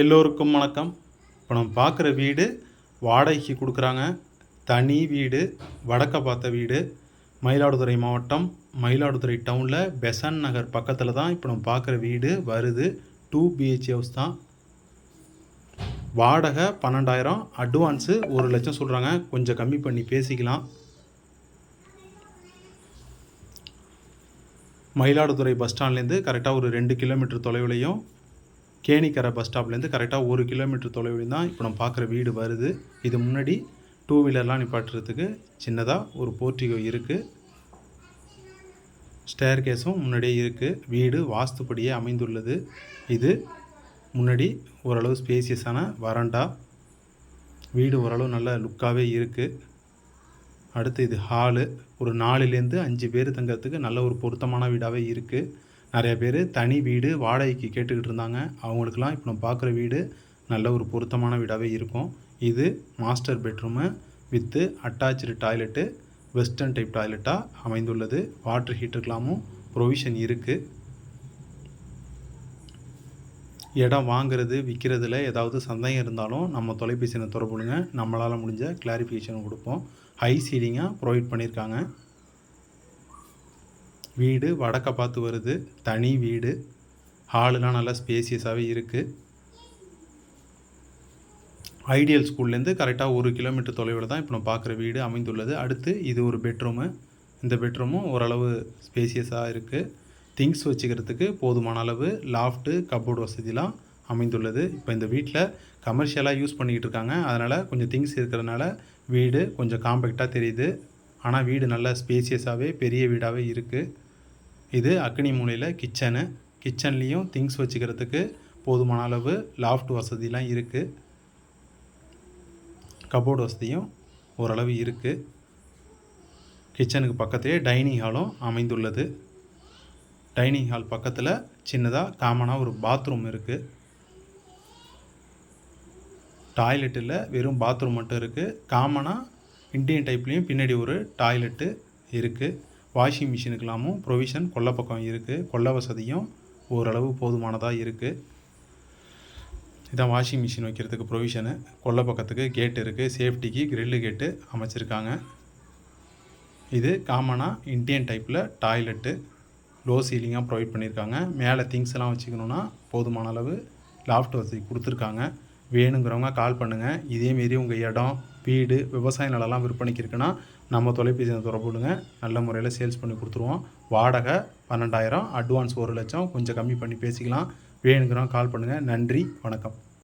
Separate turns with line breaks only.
எல்லோருக்கும் வணக்கம். இப்போ நம்ம பார்க்குற வீடு வாடகைக்கு கொடுக்குறாங்க. தனி வீடு வடக்க பார்த்த வீடு மயிலாடுதுறை மாவட்டம் மயிலாடுதுறை டவுனில் பெசன் நகர் பக்கத்தில் தான் இப்போ நம்ம பார்க்குற வீடு வருது. டூ பிஹெச் ஹவுஸ் தான். வாடகை பன்னெண்டாயிரம் அட்வான்ஸு ஒரு லட்சம் சொல்கிறாங்க கொஞ்சம் கம்மி பண்ணி பேசிக்கலாம். மயிலாடுதுறை பஸ் ஸ்டாண்ட்லேருந்து கரெக்டாக ஒரு ரெண்டு கிலோமீட்டர் தொலைவிலையும் கேணிக்கரை பஸ் ஸ்டாப்லேருந்து கரெக்டாக ஒரு கிலோமீட்டர் தொலைவில் தான் இப்போ நம்ம பார்க்குற வீடு வருது. இது முன்னாடி டூ வீலர்லாம் நிப்பாட்டுறதுக்கு சின்னதாக ஒரு போர்ட்டிகோ இருக்குது ஸ்டேர் கேஸும் முன்னாடியே இருக்குது வீடு வாஸ்துப்படியே அமைந்துள்ளது. இது முன்னாடி ஓரளவு ஸ்பேசியஸான வராண்டா வீடு ஓரளவு நல்ல லுக்காகவே இருக்குது அடுத்து இது ஹாலு ஒரு நாலுலேருந்து அஞ்சு பேர் தங்கறதுக்கு நல்ல ஒரு பொருத்தமான வீடாகவே இருக்குது நிறைய பேர் தனி வீடு வாடகைக்கு கேட்டுக்கிட்டு இருந்தாங்க. அவங்களுக்கெல்லாம் இப்போ நம்ம பார்க்குற வீடு நல்ல ஒரு பொருத்தமான வீடாகவே இருக்கும். இது master bedroom with attach toilet western type டாய்லெட்டாக அமைந்துள்ளது. வாட்டர் ஹீட்டருக்கெல்லாமும் ப்ரொவிஷன் இருக்குது இடம் வாங்குறது விற்கிறதுல ஏதாவது சந்தேகம் இருந்தாலும் நம்ம தொலைபேசியில் தொடர்புடுங்க நம்மளால் முடிஞ்ச கிளாரிஃபிகேஷன் கொடுப்போம். ஹை சீலிங்காக ப்ரொவைட் பண்ணியிருக்காங்க. வீடு வடக்க பார்த்து வருது. தனி வீடு. ஹாலுலாம் நல்லா ஸ்பேசியஸாகவே இருக்குது ஐடியல் ஸ்கூல்லேருந்து கரெக்டாக ஒரு கிலோமீட்டர் தொலைவில் தான் இப்போ நான் பார்க்குற வீடு அமைந்துள்ளது. அடுத்து இது ஒரு பெட்ரூமு. இந்த பெட்ரூமும் ஓரளவு ஸ்பேசியஸாக இருக்குது திங்ஸ் வச்சுக்கிறதுக்கு போதுமான அளவு லாஃப்ட்டு கபோர்டு வசதிலாம் அமைந்துள்ளது. இப்போ இந்த வீட்டில் கமர்ஷியலாக யூஸ் பண்ணிக்கிட்டு இருக்காங்க. அதனால் கொஞ்சம் திங்ஸ் இருக்கிறதுனால வீடு கொஞ்சம் காம்பேக்டாக தெரியுது. ஆனால் வீடு நல்லா ஸ்பேசியஸாகவே பெரிய வீடாகவே இருக்குது இது அக்னி மூலையில் கிச்சனு கிச்சன்லேயும் திங்ஸ் வச்சுக்கிறதுக்கு போதுமான அளவு லாஃப்ட் வசதிலாம் இருக்குது கபோர்டு வசதியும் ஓரளவு இருக்குது கிச்சனுக்கு பக்கத்துலேயே டைனிங் ஹாலும் அமைந்துள்ளது. டைனிங் ஹால் பக்கத்தில் சின்னதாக காமனாக ஒரு பாத்ரூம் இருக்குது டாய்லெட்டில் வெறும் பாத்ரூம் மட்டும் இருக்குது காமனாக இண்டியன் டைப்லேயும் பின்னாடி ஒரு டாய்லெட்டு இருக்குது வாஷிங் மிஷினுக்கெல்லாமும் ப்ரொவிஷன் கொல்லை பக்கம் இருக்குது கொல்லை வசதியும் ஓரளவு போதுமானதாக இருக்குது இதான் வாஷிங் மிஷின் வைக்கிறதுக்கு ப்ரொவிஷனு. கொல்லை பக்கத்துக்கு கேட் இருக்குது சேஃப்டிக்கு கிரில்லு கேட்டு அமைச்சிருக்காங்க. இது காமனாக இந்தியன் டைப்பில் டாய்லெட்டு. லோ சீலிங்காக ப்ரொவைட் பண்ணியிருக்காங்க மேலே திங்ஸ் எல்லாம் வச்சுக்கணுன்னா போதுமான அளவு லாஃப்ட் வசதி கொடுத்துருக்காங்க. வேணுங்கிறவங்க கால் பண்ணுங்கள் இதேமாரி உங்கள் இடம் வீடு விவசாய நிலம்லாம் விற்பனைக்கு இருக்குன்னா நம்ம தொலைபேசியை தொடர்புடுங்க நல்ல முறையில் சேல்ஸ் பண்ணி கொடுத்துருவோம். வாடகை பன்னெண்டாயிரம் அட்வான்ஸ் ஒரு லட்சம் கொஞ்சம் கம்மி பண்ணி பேசிக்கலாம். வேணுங்கிறவங்க கால் பண்ணுங்கள் நன்றி வணக்கம்.